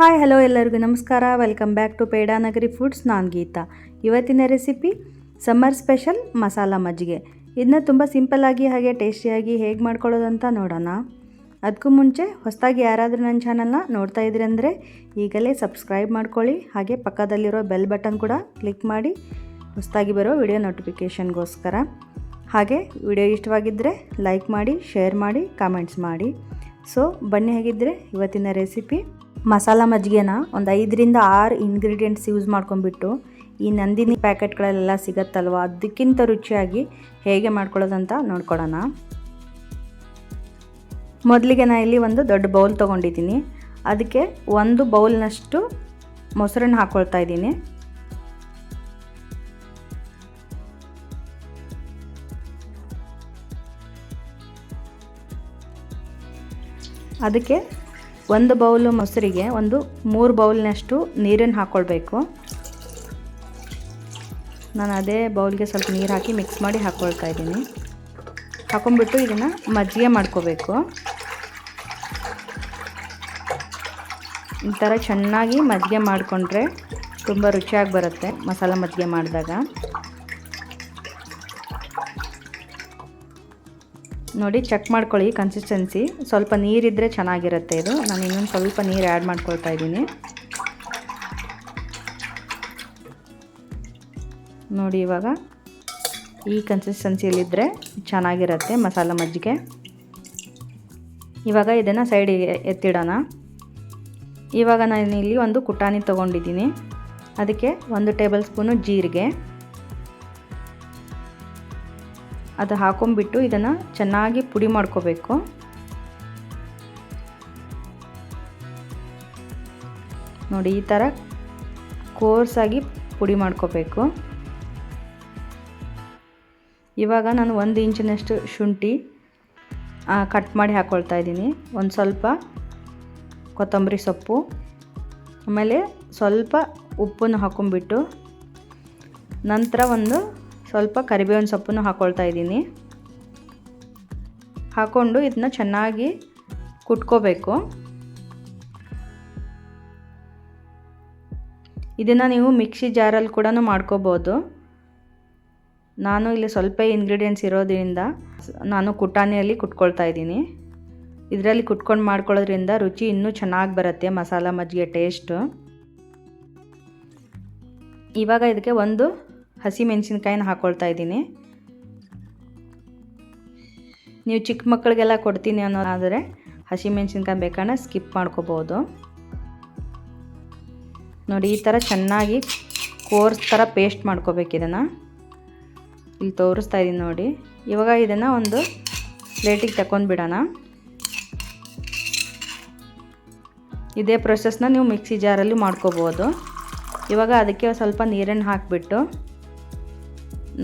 Hi, hello ಎಲ್ಲರಿಗೂ ನಮಸ್ಕಾರ. Welcome back to Pedanagari foods ನಾನು ಗೀತಾ. ಇವತ್ತಿನ ರೆಸಿಪಿ ಸಮ್ಮರ್ ಸ್ಪೆಷಲ್ ಮಸಾಲ ಮಜ್ಜಿಗೆ. ಇದನ್ನ ತುಂಬ ಸಿಂಪಲ್ಲಾಗಿ ಹಾಗೆ ಟೇಸ್ಟಿಯಾಗಿ ಹೇಗೆ ಮಾಡ್ಕೊಳ್ಳೋದಂತ ನೋಡೋಣ. ಅದಕ್ಕೂ ಮುಂಚೆ ಹೊಸದಾಗಿ ಯಾರಾದರೂ ನನ್ನ ಚಾನಲ್ನ ನೋಡ್ತಾ ಇದ್ರಿ ಅಂದರೆ ಈಗಲೇ ಸಬ್ಸ್ಕ್ರೈಬ್ ಮಾಡ್ಕೊಳ್ಳಿ. ಹಾಗೆ ಪಕ್ಕದಲ್ಲಿರೋ ಬೆಲ್ ಬಟನ್ ಕೂಡ ಕ್ಲಿಕ್ ಮಾಡಿ. ಹೊಸದಾಗಿ ಬರೋ ವಿಡಿಯೋ ನೋಟಿಫಿಕೇಷನ್ಗೋಸ್ಕರ ಹಾಗೆ ವಿಡಿಯೋ ಇಷ್ಟವಾಗಿದ್ದರೆ ಲೈಕ್ ಮಾಡಿ ಶೇರ್ ಮಾಡಿ ಕಾಮೆಂಟ್ಸ್ ಮಾಡಿ. ಸೊ ಬನ್ನಿ ಹೇಗಿದ್ದರೆ ಇವತ್ತಿನ ರೆಸಿಪಿ ಮಸಾಲ ಮಜ್ಜಿಗೆನ ಒಂದು ಐದರಿಂದ ಆರು ಇಂಗ್ರೀಡಿಯೆಂಟ್ಸ್ ಯೂಸ್ ಮಾಡ್ಕೊಂಡ್ಬಿಟ್ಟು ಈ ನಂದಿನಿ ಪ್ಯಾಕೆಟ್ಗಳಲ್ಲೆಲ್ಲ ಸಿಗತ್ತಲ್ವ? ಅದಕ್ಕಿಂತ ರುಚಿಯಾಗಿ ಹೇಗೆ ಮಾಡ್ಕೊಳ್ಳೋದಂತ ನೋಡ್ಕೊಳ್ಳೋಣ. ಮೊದಲಿಗೆ ನಾನು ಇಲ್ಲಿ ಒಂದು ದೊಡ್ಡ ಬೌಲ್ ತೊಗೊಂಡಿದ್ದೀನಿ. ಅದಕ್ಕೆ ಒಂದು ಬೌಲ್ನಷ್ಟು ಮೊಸರನ್ನ ಹಾಕ್ಕೊಳ್ತಾ ಇದ್ದೀನಿ. ಅದಕ್ಕೆ ಒಂದು ಬೌಲು ಮೊಸರಿಗೆ ಒಂದು ಮೂರು ಬೌಲ್ನಷ್ಟು ನೀರನ್ನು ಹಾಕ್ಕೊಳ್ಬೇಕು ನಾನು ಅದೇ ಬೌಲ್ಗೆ ಸ್ವಲ್ಪ ನೀರು ಹಾಕಿ ಮಿಕ್ಸ್ ಮಾಡಿ ಹಾಕ್ಕೊಳ್ತಾ ಇದ್ದೀನಿ. ಹಾಕೊಂಡ್ಬಿಟ್ಟು ಇದನ್ನು ಮಜ್ಜಿಗೆ ಮಾಡ್ಕೋಬೇಕು. ಈ ಥರ ಚೆನ್ನಾಗಿ ಮಜ್ಜಿಗೆ ಮಾಡಿಕೊಂಡ್ರೆ ತುಂಬ ರುಚಿಯಾಗಿ ಬರುತ್ತೆ ಮಸಾಲ ಮಜ್ಜಿಗೆ ಮಾಡಿದಾಗ. ನೋಡಿ ಚೆಕ್ ಮಾಡ್ಕೊಳ್ಳಿ ಕನ್ಸಿಸ್ಟೆನ್ಸಿ ಸ್ವಲ್ಪ ನೀರಿದ್ದರೆ ಚೆನ್ನಾಗಿರುತ್ತೆ ಇದು. ನಾನು ಇನ್ನೊಂದು ಸ್ವಲ್ಪ ನೀರು ಆ್ಯಡ್ ಮಾಡ್ಕೊಳ್ತಾ ಇದ್ದೀನಿ. ನೋಡಿ ಇವಾಗ, ಈ ಕನ್ಸಿಸ್ಟೆನ್ಸಿಯಲ್ಲಿದ್ದರೆ ಚೆನ್ನಾಗಿರುತ್ತೆ ಮಸಾಲ ಮಜ್ಜಿಗೆ. ಇವಾಗ ಇದನ್ನು ಸೈಡಿಗೆ ಎತ್ತಿಡೋಣ. ಇವಾಗ ನಾನು ಇಲ್ಲಿ ಒಂದು ಕುಟಾಣಿ ತೊಗೊಂಡಿದ್ದೀನಿ. ಅದಕ್ಕೆ ಒಂದು ಟೇಬಲ್ ಸ್ಪೂನು ಜೀರಿಗೆ. ಅದು ಹಾಕೊಂಡ್ಬಿಟ್ಟು ಇದನ್ನು ಚೆನ್ನಾಗಿ ಪುಡಿ ಮಾಡ್ಕೋಬೇಕು. ನೋಡಿ, ಈ ಥರ ಕೋರ್ಸಾಗಿ ಪುಡಿ ಮಾಡ್ಕೋಬೇಕು. ಇವಾಗ ನಾನು ಒಂದು ಇಂಚಿನಷ್ಟು ಶುಂಠಿ ಕಟ್ ಮಾಡಿ ಹಾಕ್ಕೊಳ್ತಾ ಇದ್ದೀನಿ. ಒಂದು ಸ್ವಲ್ಪ ಕೊತ್ತಂಬರಿ ಸೊಪ್ಪು, ಆಮೇಲೆ ಸ್ವಲ್ಪ ಉಪ್ಪನ್ನು ಹಾಕೊಂಡ್ಬಿಟ್ಟು ನಂತರ ಒಂದು ಸ್ವಲ್ಪ ಕರಿಬೇವಿನ ಸೊಪ್ಪನ್ನು ಹಾಕ್ಕೊಳ್ತಾ ಇದ್ದೀನಿ. ಹಾಕ್ಕೊಂಡು ಇದನ್ನ ಚೆನ್ನಾಗಿ ಕುಟ್ಕೋಬೇಕು. ಇದನ್ನು ನೀವು ಮಿಕ್ಸಿ ಜಾರಲ್ಲಿ ಕೂಡ ಮಾಡ್ಕೋಬೋದು. ನಾನು ಇಲ್ಲಿ ಸ್ವಲ್ಪ ಇಂಗ್ರೀಡಿಯೆಂಟ್ಸ್ ಇರೋದ್ರಿಂದ ನಾನು ಕುಟಾಣಿಯಲ್ಲಿ ಕುಟ್ಕೊಳ್ತಾ ಇದ್ದೀನಿ. ಇದರಲ್ಲಿ ಕುಟ್ಕೊಂಡು ಮಾಡ್ಕೊಳ್ಳೋದ್ರಿಂದ ರುಚಿ ಇನ್ನೂ ಚೆನ್ನಾಗಿ ಬರುತ್ತೆ ಮಸಾಲ ಮಜ್ಜಿಗೆ ಟೇಸ್ಟು ಇವಾಗ ಇದಕ್ಕೆ ಒಂದು ಹಸಿ ಮೆಣಸಿನ್ಕಾಯಿನ ಹಾಕ್ಕೊಳ್ತಾ ಇದ್ದೀನಿ. ನೀವು ಚಿಕ್ಕ ಮಕ್ಕಳಿಗೆಲ್ಲ ಕೊಡ್ತೀನಿ ಅನ್ನೋದಾದರೆ ಹಸಿ ಮೆಣಸಿನ್ಕಾಯಿ ಬೇಕಾದ್ರೆ ಸ್ಕಿಪ್ ಮಾಡ್ಕೋಬೋದು. ನೋಡಿ, ಈ ಥರ ಚೆನ್ನಾಗಿ ಕೋರ್ಸ್ ಥರ ಪೇಸ್ಟ್ ಮಾಡ್ಕೋಬೇಕು ಇದನ್ನು. ಇಲ್ಲಿ ತೋರಿಸ್ತಾ ಇದ್ದೀನಿ ನೋಡಿ. ಇವಾಗ ಇದನ್ನು ಒಂದು ಪ್ಲೇಟಿಗೆ ತಗೊಂಡ್ಬಿಡೋಣ ಇದೇ ಪ್ರೊಸೆಸ್ನ ನೀವು ಮಿಕ್ಸಿ ಜಾರಲ್ಲಿ ಮಾಡ್ಕೋಬೋದು. ಇವಾಗ ಅದಕ್ಕೆ ಸ್ವಲ್ಪ ನೀರನ್ನು ಹಾಕಿಬಿಟ್ಟು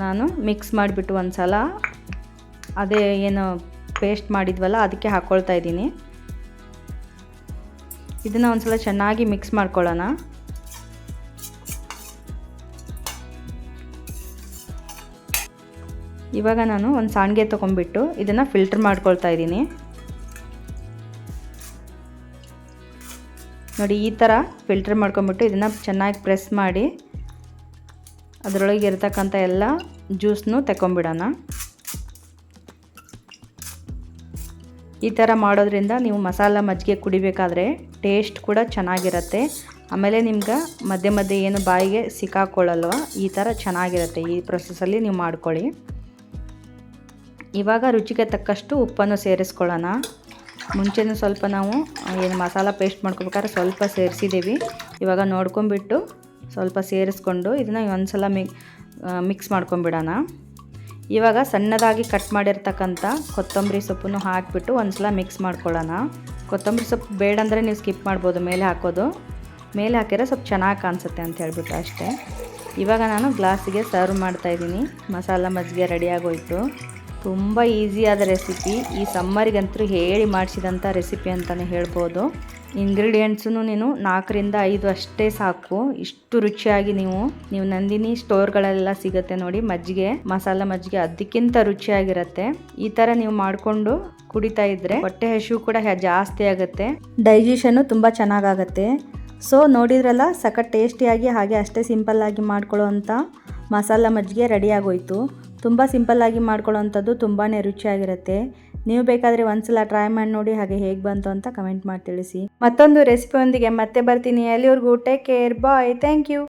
ನಾನು ಮಿಕ್ಸ್ ಮಾಡಿಬಿಟ್ಟು ಒಂದು ಸಲ ಅದೇ ಏನು ಪೇಸ್ಟ್ ಮಾಡಿದ್ವಲ್ಲ, ಅದಕ್ಕೆ ಹಾಕ್ಕೊಳ್ತಾ ಇದ್ದೀನಿ. ಇದನ್ನು ಒಂದು ಸಲ ಚೆನ್ನಾಗಿ ಮಿಕ್ಸ್ ಮಾಡ್ಕೊಳ್ಳೋಣ. ಇವಾಗ ನಾನು ಒಂದು ಸಾಣಿಗೆ ತೊಗೊಂಡ್ಬಿಟ್ಟು ಇದನ್ನು ಫಿಲ್ಟ್ರ್ ಮಾಡ್ಕೊಳ್ತಾ ಇದ್ದೀನಿ. ನೋಡಿ, ಈ ಥರ ಫಿಲ್ಟರ್ ಮಾಡ್ಕೊಂಬಿಟ್ಟು ಇದನ್ನು ಚೆನ್ನಾಗಿ ಪ್ರೆಸ್ ಮಾಡಿ. ಅದರೊಳಗೆ ಇರ್ತಕ್ಕಂಥ ಎಲ್ಲ ಜ್ಯೂಸ್ನು ತಗೊಂಬಿಡೋಣ. ಈ ಥರ ಮಾಡೋದ್ರಿಂದ ನೀವು ಮಸಾಲ ಮಜ್ಜಿಗೆ ಕುಡಿಬೇಕಾದ್ರೆ ಟೇಸ್ಟ್ ಕೂಡ ಚೆನ್ನಾಗಿರುತ್ತೆ. ಆಮೇಲೆ ನಿಮ್ಗೆ ಮಧ್ಯೆ ಮಧ್ಯೆ ಏನು ಬಾಯಿಗೆ ಸಿಕ್ಕಾಕೊಳ್ಳಲ್ವ, ಈ ಥರ ಚೆನ್ನಾಗಿರುತ್ತೆ. ಈ ಪ್ರೊಸೆಸಲ್ಲಿ ನೀವು ಮಾಡ್ಕೊಳ್ಳಿ. ಇವಾಗ ರುಚಿಗೆ ತಕ್ಕಷ್ಟು ಉಪ್ಪನ್ನು ಸೇರಿಸ್ಕೊಳ್ಳೋಣ. ಮುಂಚೆನೂ ಸ್ವಲ್ಪ ನಾವು ಏನು ಮಸಾಲ ಪೇಸ್ಟ್ ಮಾಡ್ಕೋಬೇಕಾದ್ರೆ ಸ್ವಲ್ಪ ಸೇರಿಸಿದ್ದೀವಿ. ಇವಾಗ ನೋಡ್ಕೊಂಬಿಟ್ಟು ಸ್ವಲ್ಪ ಸೇರಿಸ್ಕೊಂಡು ಇದನ್ನು ಒಂದು ಸಲ ಮಿಕ್ ಮಿಕ್ಸ್ ಮಾಡ್ಕೊಂಬಿಡೋಣ. ಇವಾಗ ಸಣ್ಣದಾಗಿ ಕಟ್ ಮಾಡಿರ್ತಕ್ಕಂಥ ಕೊತ್ತಂಬರಿ ಸೊಪ್ಪನ್ನು ಹಾಕಿಬಿಟ್ಟು ಒಂದು ಸಲ ಮಿಕ್ಸ್ ಮಾಡ್ಕೊಳ್ಳೋಣ. ಕೊತ್ತಂಬರಿ ಸೊಪ್ಪು ಬೇಡ ಅಂದರೆ ನೀವು ಸ್ಕಿಪ್ ಮಾಡ್ಬೋದು, ಮೇಲೆ ಹಾಕೋದು. ಮೇಲೆ ಹಾಕಿದ್ರೆ ಸ್ವಲ್ಪ ಚೆನ್ನಾಗಿ ಕಾಣಿಸುತ್ತೆ ಅಂತ ಹೇಳ್ಬಿಟ್ಟು ಅಷ್ಟೇ. ಇವಾಗ ನಾನು ಗ್ಲಾಸಿಗೆ ಸರ್ವ್ ಮಾಡ್ತಾಯಿದ್ದೀನಿ ಮಸಾಲ ಮಜ್ಜಿಗೆ ರೆಡಿಯಾಗೋಯ್ತು ತುಂಬ ಈಸಿಯಾದ ರೆಸಿಪಿ ಈ ಸಮ್ಮರಿಗಂತೂ ಹೇಳಿ ಮಾಡಿಸಿದಂಥ ರೆಸಿಪಿ ಅಂತಲೇ ಹೇಳ್ಬೋದು. ಇಂಗ್ರೀಡಿಯೆಂಟ್ಸೂ ನೀನು ನಾಲ್ಕರಿಂದ ಐದು ಅಷ್ಟೇ ಸಾಕು. ಇಷ್ಟು ರುಚಿಯಾಗಿ ನೀವು ನೀವು ನಂದಿನಿ ಸ್ಟೋರ್ಗಳೆಲ್ಲ ಸಿಗುತ್ತೆ ನೋಡಿ, ಮಜ್ಜಿಗೆ, ಮಸಾಲ ಮಜ್ಜಿಗೆ ಅದಕ್ಕಿಂತ ರುಚಿಯಾಗಿರುತ್ತೆ. ಈ ಥರ ನೀವು ಮಾಡಿಕೊಂಡು ಕುಡಿತಾ ಇದ್ರೆ ಹೊಟ್ಟೆ ಹಸಿವು ಕೂಡ ಜಾಸ್ತಿ ಆಗುತ್ತೆ. ಡೈಜೆಷನು ತುಂಬ ಚೆನ್ನಾಗಾಗತ್ತೆ. ಸೊ, ನೋಡಿದ್ರಲ್ಲ, ಸಖತ್ ಟೇಸ್ಟಿಯಾಗಿ ಹಾಗೆ ಅಷ್ಟೇ ಸಿಂಪಲ್ಲಾಗಿ ಮಾಡ್ಕೊಳ್ಳೋವಂಥ ಮಸಾಲ ಮಜ್ಜಿಗೆ ರೆಡಿ ಆಗೋಯ್ತು. ತುಂಬ ಸಿಂಪಲ್ಲಾಗಿ ಮಾಡ್ಕೊಳ್ಳೋವಂಥದ್ದು ತುಂಬಾ ರುಚಿಯಾಗಿರುತ್ತೆ. ನೀವು ಬೇಕಾದರೆ ಒಂದ್ಸಲ ಟ್ರೈ ಮಾಡಿ ನೋಡಿ ಹಾಗೆ ಹೇಗೆ ಬಂತು ಅಂತ ಕಮೆಂಟ್ ಮಾಡಿ ತಿಳಿಸಿ. ಮತ್ತೊಂದು ರೆಸಿಪಿಯೊಂದಿಗೆ ಮತ್ತೆ ಬರ್ತೀನಿ. ಅಲ್ಲಿವರೆಗೂ take care bye thank you